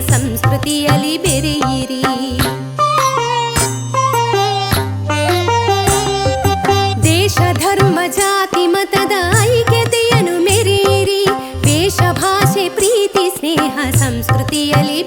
ಸಂಸ್ಕೃತಿಯಲ್ಲಿ ಬೆರೆಯಿರಿ. ದೇಶ ಧರ್ಮ ಜಾತಿ ಮತದ ಐಕ್ಯತೆಯನ್ನು ಮೆರೆಯಿರಿ. ದೇಶ ಭಾಷೆ ಪ್ರೀತಿ ಸ್ನೇಹ ಸಂಸ್ಕೃತಿಯಲ್ಲಿ